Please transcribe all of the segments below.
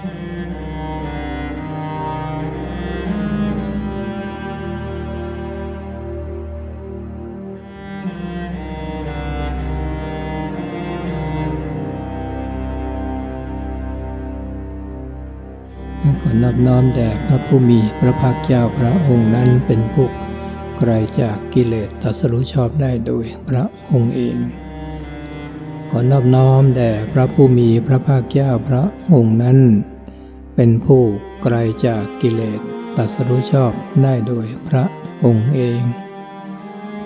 ขอนอบน้อมแด่พระผู้มีพระภาคเจ้าพระองค์นั้นเป็นผู้ไกลจากกิเลสตัสรู้ชอบได้โดยพระองค์เอง ขอนอบน้อมแด่พระผู้มีพระภาคเจ้าพระองค์นั้น เป็นผู้ไกลจากกิเลสตัสรู้ชอบได้โดยพระองค์เอง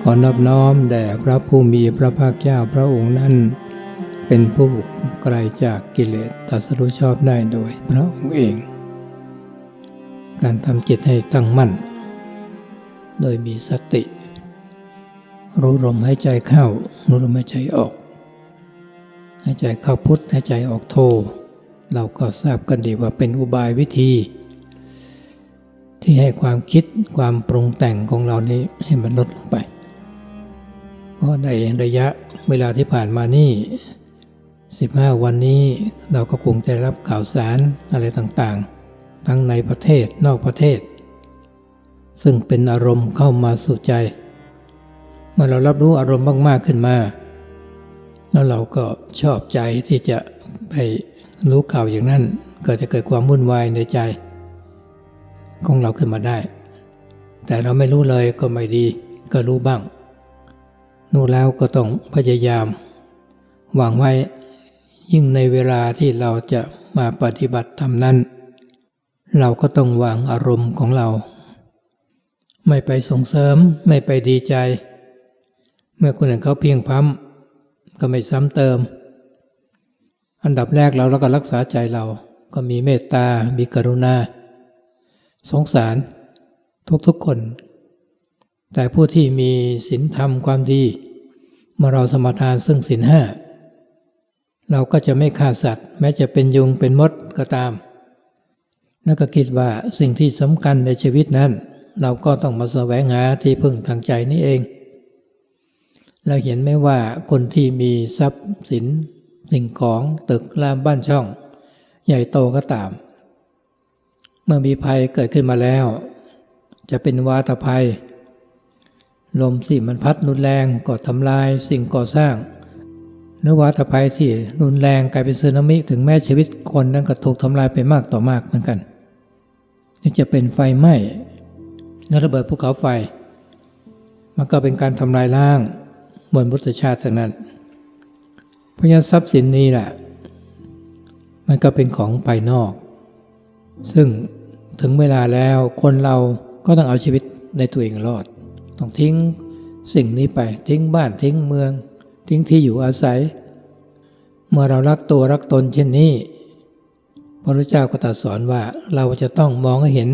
ขอนอบน้อมแด่พระผู้มีพระภาคเจ้าพระองค์นั้น เป็นผู้ไกลจากกิเลสตัสรู้ชอบได้โดยพระองค์เอง การทำจิตให้ตั้งมั่น โดยมีสติ รู้ลมหายใจเข้ารู้ลมหายใจออก หายใจเข้าพุทธหายใจออกโท เราก็ทราบกันดีว่าเป็นอุบายวิธี ที่ให้ความคิดความปรุงแต่งของเรานี้ให้มันลดลงไป เพราะในระยะเวลาที่ผ่านมานี่ 15 วันนี้เราก็คงจะรับข่าวสารอะไรต่างๆ ทั้งในประเทศนอกประเทศ ซึ่งเป็นอารมณ์เข้ามาสู่ใจ เมื่อเรารับรู้อารมณ์มากๆขึ้นมา แล้วเราก็ชอบใจที่จะไปรู้ข่าวอย่างนั้น ก็จะเกิดความวุ่นวายในใจ ของเราขึ้นมาได้ แต่เราไม่รู้เลยก็ไม่ดีก็รู้บ้างรู้แล้วก็ต้องพยายามวางไว้ยิ่งในเวลาที่เราจะมาปฏิบัติธรรมนั้น เราก็ต้องวางอารมณ์ของเรา ไม่ไปส่งเสริมไม่ไปดีใจ เมื่อคนอื่นเขาเพียงพั้ม ก็ไม่ซ้ำเติม อันดับแรกเราแล้วก็รักษาใจเราก็มีเมตตา มีกรุณา สงสารทุกๆคน แต่ผู้ที่มีศีลธรรมความดีเมื่อเราสมทานซึ่งศีลห้าเราก็จะไม่ฆ่าสัตว์ แม้จะเป็นยุงเป็นมดก็ตามแล้วก็คิดว่าสิ่งที่สำคัญในชีวิตนั้น เราก็ต้องมาแสวงหาที่พึ่งทางใจนี่เอง เราเห็นไหมว่าคนที่มีทรัพย์สิน สิ่งของตึกรามบ้านช่อง ใหญ่โตก็ตาม เมื่อมีภัยเกิดขึ้นมาแล้ว จะเป็นวาตภัย ลมสิมันพัดรุนแรงก็ทำลายสิ่งก่อสร้างหรือวาตภัยที่รุนแรงกลายเป็นสึนามิถึงแม้ชีวิตคนนั้นก็ถูกทำลายไปมากต่อมากเหมือนกันนี่จะเป็นไฟไหม้และระเบิดภูเขาไฟ มันก็เป็นการทำลายล้าง บนพุทธชาติทั้งนั้น เพราะฉะนั้นทรัพย์สินนี้แหละมันก็เป็นของภายนอก ซึ่งถึงเวลาแล้วคนเราก็ต้องเอาชีวิตในตัวเองรอด ต้องทิ้งสิ่งนี้ไปทิ้งบ้านทิ้งเมือง ทิ้งที่อยู่อาศัย เมื่อเรารักตัวรักตนเช่นนี้พระพุทธเจ้าก็ตรัสสอนว่าเราจะต้องมองให้เห็น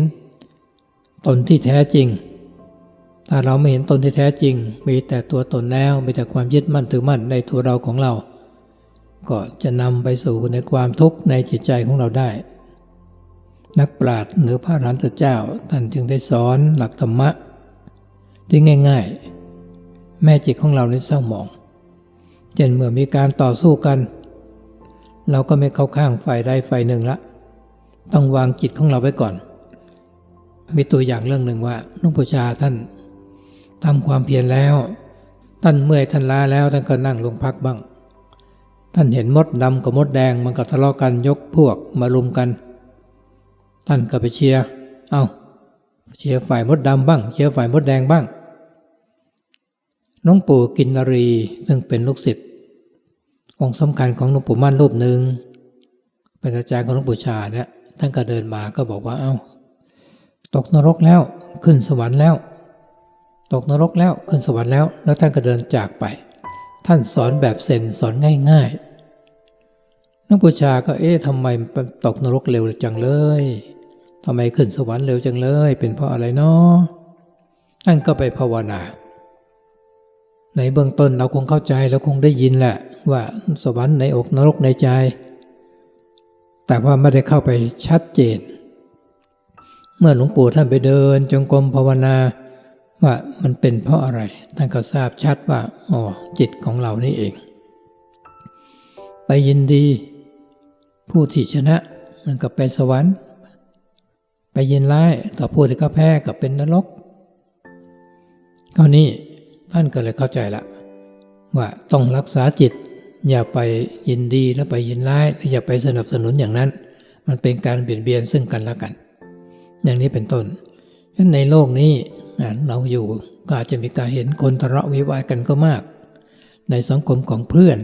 ตนที่แท้จริง ถ้าเราไม่เห็นตนที่แท้จริง มีแต่ตัวตนแล้วมีแต่ความยึดมั่นถือมั่นในตัวเราของเรา ก็จะนำไปสู่ในความทุกข์ในจิตใจของเราได้ นักปราชญ์หรือพระอรหันตเจ้าท่านจึงได้สอนหลักธรรมะที่ง่าย ๆ แม่จิตของเราในเศร้าหมองเช่นเมื่อมีการต่อสู้กัน เราก็ไม่เข้าข้างฝ่ายใดฝ่ายหนึ่งละ ต้องวางจิตของเราไว้ก่อน มีตัวอย่างเรื่องหนึ่งว่าหลวงปูชาท่าน ทำความเพียรแล้ว ท่านเมื่อยท่านล้าแล้วท่านก็นั่งลงพักบ้าง ท่านเห็นมดดำกับมดแดงมันก็ทะเลาะกันยกพวกมาลุมกัน ท่านก็ไปเชียร์เอา้าเชียร์ฝ่ายมดดำบ้าง เชียร์ฝ่ายมดแดงบ้างหลวงปู่กินนรีซึ่งเป็นลูกศิษย์องค์สำคัญของหลวงปู่มั่นรูปหนึ่งเป็นอาจารย์ของหลวงปู่ชาเนี่ยท่านก็เดินมาก็บอกว่าเอา้าตกนรกแล้วขึ้นสวรรค์แล้ว ตกนรกแล้วขึ้นสวรรค์แล้ว แล้วท่านก็เดินจากไป ท่านสอนแบบเซนสอนง่ายๆนักบูชาก็เอ๊ะทำไมตกนรกเร็วจังเลยทำไมขึ้นสวรรค์เร็วจังเลย เป็นเพราะอะไรเนาะท่านก็ไปภาวนา ในเบื้องต้นเราคงเข้าใจเราคงได้ยินแหละว่าสวรรค์ในอกนรกในใจ แต่ว่าไม่ได้เข้าไปชัดเจน เมื่อหลวงปู่ท่านไปเดินจงกรมภาวนา ว่ามันเป็นเพราะอะไร ท่านก็ทราบชัดว่าอ๋อจิตของเรานี่เอง ไปยินดี ผู้ที่ชนะมันก็เป็นสวรรค์ ไปยินร้ายต่อผู้ที่เขาแพ้ก็เป็นนรกคราวนี้ท่านก็เลยเข้าใจละว่าต้องรักษาจิต อย่าไปยินดีแล้วไปยินร้ายและอย่าไปสนับสนุนอย่างนั้น มันเป็นการเบียดเบียนซึ่งกันและกัน อย่างนี้เป็นต้นฉะนั้นในโลกนี้ เราอยู่ก็อาจจะมีการเห็นคนทะเลาะวิวาทกันก็มาก ในสังคมของเพื่อน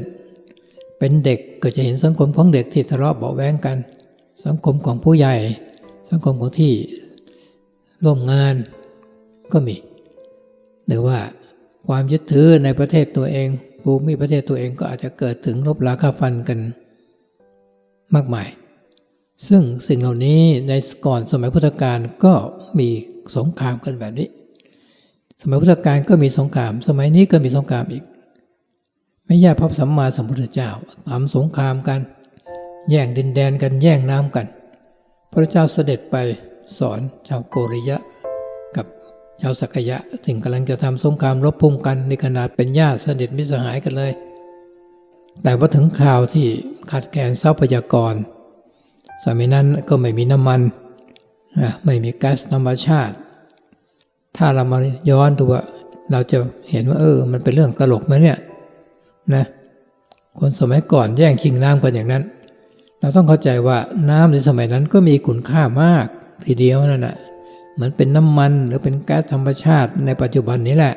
เป็นเด็กก็จะเห็นสังคมของเด็กที่ทะเลาะเบาแวงกัน สังคมของผู้ใหญ่ สังคมของที่ร่วมงานก็มี หรือว่าความยึดถือในประเทศตัวเองภูมิประเทศตัวเองก็อาจจะเกิดถึงรบราฆ่าฟันกันมากมาย ซึ่งสิ่งเหล่านี้ในก่อนสมัยพุทธกาลก็มีสงครามกันแบบนี้ สมัยพุทธกาลก็มีสงคราม สมัยนี้ก็มีสงครามอีก ไม่ยากพระสัมมาสัมพุทธเจ้าทำสงครามกัน แย่งดินแดนกันแย่งน้ำกัน พระเจ้าเสด็จไปสอนชาวโกริยะ กับชาวสักยะถึงกำลังจะทำสงครามรบพุ่งกันในขนาดเป็นญาติเสนิทมิสหายกันเลย แต่ว่าถึงข่าวที่ขาดแคลนทรัพยากรสมัยนั้นก็ไม่มีน้ำมันไม่มีก๊าซธรรมชาติ ถ้าเรามาย้อนดูว่าเราจะเห็นว่าเออ มันเป็นเรื่องตลกไหมเนี่ยนะคนสมัยก่อนแย่งชิงน้ำกันอย่างนั้น เราต้องเข้าใจว่าน้ำในสมัยนั้นก็มีคุณค่ามากทีเดียวนั่นแหะเหมือนเป็นน้ำมันหรือเป็นแก๊สธรรมชาติในปัจจุบันนี้แหละ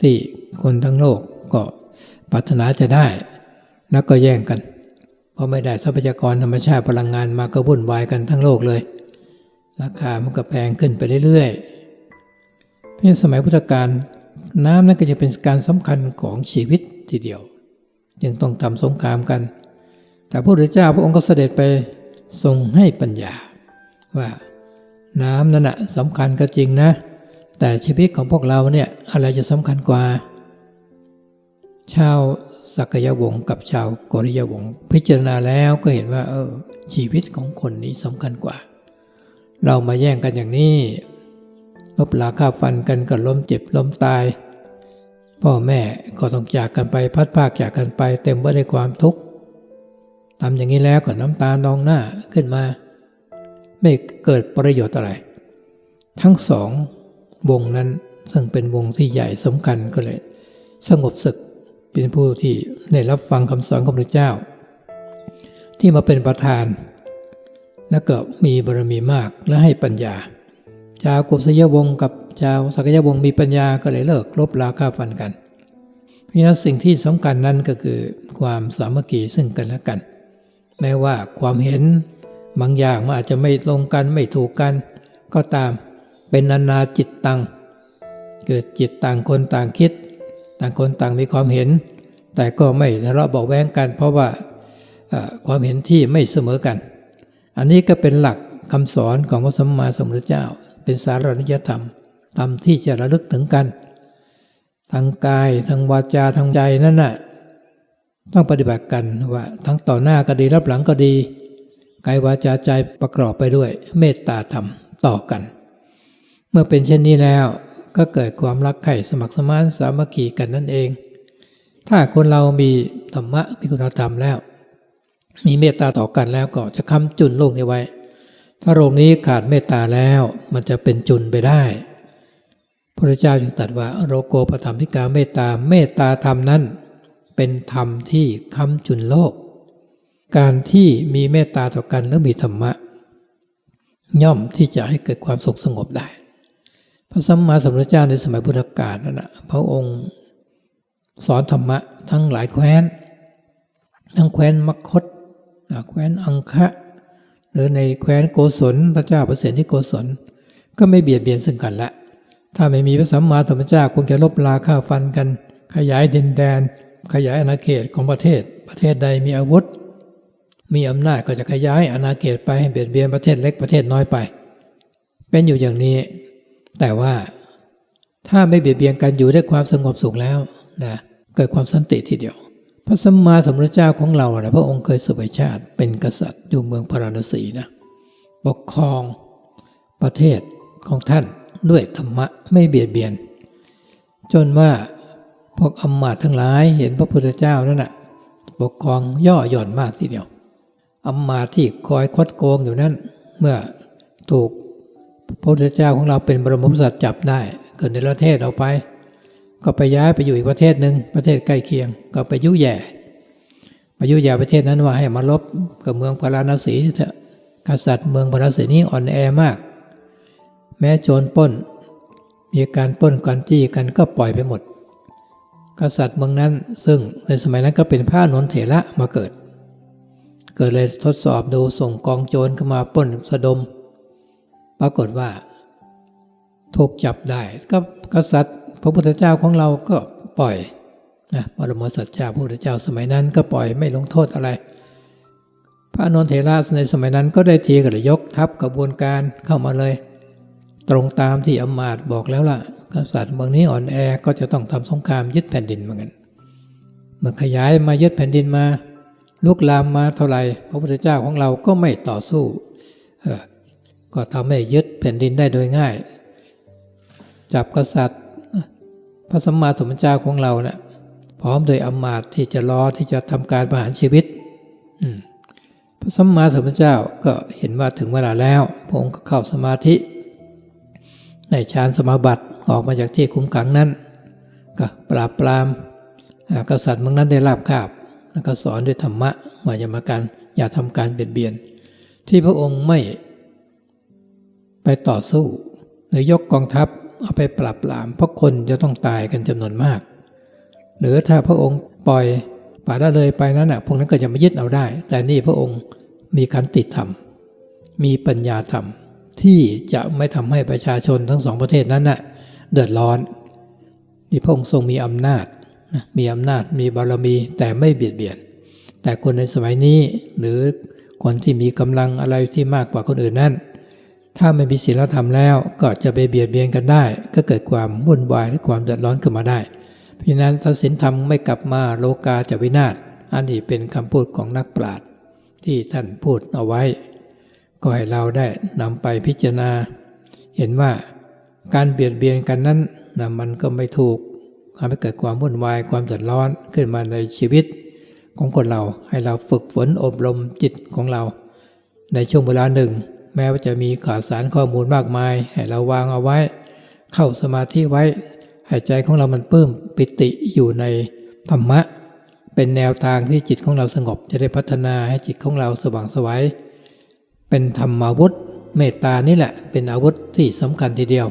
ที่คนทั้งโลกก็ปรารถนาจะได้ แล้วก็แย่งกัน เพราะไม่ได้ทรัพยากรธรรมชาติพลังงานมาก็วุ่นวายกันทั้งโลกเลย ราคามันก็แพงขึ้นไปเรื่อยๆ เพราะสมัยพุทธกาลน้ำนั่นก็จะเป็นการสำคัญของชีวิตทีเดียวยังต้องทำสงครามกัน แต่พระพุทธเจ้าพระองค์ก็เสด็จไปทรงให้ปัญญา ว่าน้ำนั่นแหะสำคัญก็จริงนะ แต่ชีวิตของพวกเราเนี่ยอะไรจะสำคัญกว่า ชาวสักยวงศ์กับชาวกริยวงศ์พิจารณาแล้วก็เห็นว่าเออชีวิตของคนนี้สำคัญกว่า เรามาแย่งกันอย่างนี้ ลบลาค่าฟันกันก็ล้มเจ็บล้มตาย พ่อแม่ก็ต้องจากกันไปพัดภาคจากกันไปเต็มไปด้วยความทุกข์ทำอย่างนี้แล้วก็น้ำตานองหน้าขึ้นมา ไม่เกิดประโยชน์อะไร ทั้งสองวงนั้นซึ่งเป็นวงที่ใหญ่สำคัญก็เลย สงบศึกเป็นผู้ที่ได้รับฟังคำสอนของพระเจ้า ที่มาเป็นประธาน และก็มีบารมีมากและให้ปัญญา ชาวกุศยวงศ์กับชาวสักยวงศ์มีปัญญาก็เลยเลิกลบลาค่าฟันกันเพราะนั้นสิ่งที่สำคัญนั้นก็คือความสามัคคีซึ่งกันและกัน แม้ว่าความเห็นบางอย่างมันอาจจะไม่ลงกันไม่ถูกกัน ก็ตามเป็นนานาจิตตังเกิดจิตต่างคนต่างคิด ต่างคนต่างมีความเห็น แต่ก็ไม่ทะเลาะเบาแวงกัน เพราะว่าความเห็นที่ไม่เสมอกัน อันนี้ก็เป็นหลักคำสอนของพระสัมมาสัมพุทธเจ้า เป็นสารนิยธรรมธรรมที่จะระลึกถึงกัน ทางกายทางวาจาทางใจนั่นน่ะต้องปฏิบัติกันว่าทั้งต่อหน้าก็ดีรับหลังก็ดีกายวาจาใจประกอบไปด้วย เมตตาธรรมต่อกัน เมื่อเป็นเช่นนี้แล้วก็เกิดความรักใคร่สมัครสมานสามัคคีกันนั่นเอง ถ้าคนเรามีธรรมะมีคุณธรรมแล้ว มีเมตตาต่อกันแล้วก็จะค้ำจุนโลกนี้ไว้ ถ้าโลกนี้ขาดเมตตาแล้วมันจะเป็นจุนไปได้ พระเจ้าจึงตรัสว่าโรโกปธรรมพิกาเมตตาเมตตาธรรมนั้น เป็นธรรมที่ค้ำจุนโลก การที่มีเมตตาต่อกันแล้วมีธรรมะ ย่อมที่จะให้เกิดความสุขสงบได้ พระสัมมาสัมพุทธเจ้าในสมัยพุทธกาลนั่นนะพระองค์สอนธรรมะทั้งหลายแคว้น ทั้งแคว้นมคตแคว้นอังคะ รือในแคว้นโกศลพระเจ้าประเสริฐที่โกศล ก็ไม่เบียดเบียนซึ่งกันละ ถ้าไม่มีพระสัมมาสัมพุทธเจ้าคงจะลบลาฆ่าฟันกัน ขยายดินแดน ขยายอาณาเขตของประเทศ ประเทศใดมีอาวุธ มีอำนาจก็จะขยายอาณาเขตไปให้เบียดเบียนประเทศเล็กประเทศน้อยไป เป็นอยู่อย่างนี้ แต่ว่าถ้าไม่เบียดเบียนกันอยู่ด้วยความสงบสุขแล้วนะเกิดความสันติทีเดียว พระสัมมาสัมพุทธเจ้าของเรานะพระองค์เคยสวยชาติเป็นกษัตริย์อยู่เมืองพาราณสีนะปกครองประเทศของท่านด้วยธรรมะไม่เบียดเบียน จนว่าพวกอำมาตย์ทั้งหลายเห็นพระพุทธเจ้านั่นนะปกครองย่อหย่อนมากทีเดียวอำมาตย์ที่คอยคดโกงอยู่นั้นเมื่อถูกพระพุทธเจ้าของเราเป็นบรมบุรุษจับได้เกิดในประเทศเอาไป ก็ไปย้ายไปอยู่อีกประเทศหนึ่งประเทศใกล้เคียง ก็ไปยุ่ยแย่มายุ่ยแย่ประเทศนั้นว่าให้มาลบกับเมืองพาราณสีเถอะกษัตริย์เมืองพาราณสีนี้อ่อนแอมาก แม้โจรป้น มีการป้นการจี้กันก็ปล่อยไปหมด กษัตริย์เมืองนั้นซึ่งในสมัยนั้นก็เป็นพระนนเถระมาเกิด เกิดเลยทดสอบดูส่งกองโจรเข้ามาป้นสะดม ปรากฏว่าถูกจับได้ก็กษัตริย์ พระพุทธเจ้าของเราก็ปล่อยนะบรมสัจจาพระพุทธเจ้าสมัยนั้นก็ปล่อยไม่ลงโทษอะไร พระนนเถระในสมัยนั้นก็ได้ทีก็เลยยกทัพกระบวนการเข้ามาเลย ตรงตามที่อมาตบอกแล้วล่ะกษัตริย์เมืองนี้อ่อนแอก็จะต้องทำสงครามยึดแผ่นดินเหมือนกันเมื่อขยายมายึดแผ่นดินมาลุกลามมาเท่าไหร่พระพุทธเจ้าของเราก็ไม่ต่อสู้เออก็ทำให้ยึดแผ่นดินได้โดยง่าย จับกษัตริย์ พระสัมมาสัมพุทธเจ้าของเราเนะี่ยพร้อมโดยอมาตที่จะรอที่จะทำการประหารชีวิตพระสัมมาสัมพุทธเจ้าก็เห็นว่าถึงเวลาแล้วพระองค์ก็เข้าสมาธิ ในฌานสมาบัติออกมาจากที่คุ้มขังนั้น ก็ปราบปรามกษัตริย์เมืองนั้นได้ราบคาบแล้วก็สอนด้วยธรรมะว่าอย่ามาการอย่าทำการเบียดเบียน ที่พระองค์ไม่ไปต่อสู้หรือยกกองทัพ เอาไปปราบปรามเพราะคนจะต้องตายกันจำนวนมาก หรือถ้าพระองค์ปล่อยป่าละเลยไปนั้นน่ะพวกนั้นก็จะมายึดเอาได้ แต่นี่พระองค์มีขันติธรรม มีปัญญาธรรม ที่จะไม่ทำให้ประชาชนทั้งสองประเทศนั้นน่ะเดือดร้อนนี่พระองค์ทรงมีอำนาจนะมีอำนาจมีบารมีแต่ไม่เบียดเบียน แต่คนในสมัยนี้หรือคนที่มีกำลังอะไรที่มากกว่าคนอื่นนั้น ถ้าไม่มีศีลธรรมแล้วก็จะไปเบียดเบียนกันได้ ก็เกิดความวุ่นวายและความเดือดร้อนขึ้นมาได้ เพราะฉะนั้นถ้าศีลธรรมไม่กลับมาโลกาจะวินาศอันนี้เป็นคำพูดของนักปราชญ์ที่ท่านพูดเอาไว้ ก็ให้เราได้นำไปพิจารณา เห็นว่าการเบียดเบียนกันนั้นนะมันก็ไม่ถูกทำให้เกิดความวุ่นวายความเดือดร้อนขึ้นมาในชีวิต ของคนเราให้เราฝึกฝนอบรมจิตของเรา ในช่วงเวลาหนึ่ง แม้ว่าจะมีข่าวสารข้อมูลมากมาย ให้เราวางเอาไว้ เข้าสมาธิไว้ให้ใจของเรามันปลื้มปิติอยู่ในธรรมะ เป็นแนวทางที่จิตของเราสงบจะได้พัฒนาให้จิตของเราสว่างไสวัยเป็นธรรมาวุธ เมตตานี่แหละเป็นอาวุธที่สำคัญทีเดียว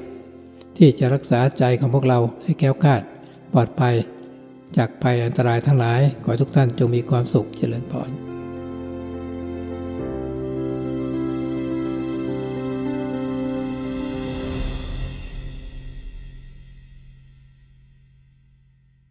ที่จะรักษาใจของพวกเราให้แก้วคาดปลอดภัย จากภัยอันตรายทั้งหลาย ขอทุกท่านจงมีความสุขเจริญพร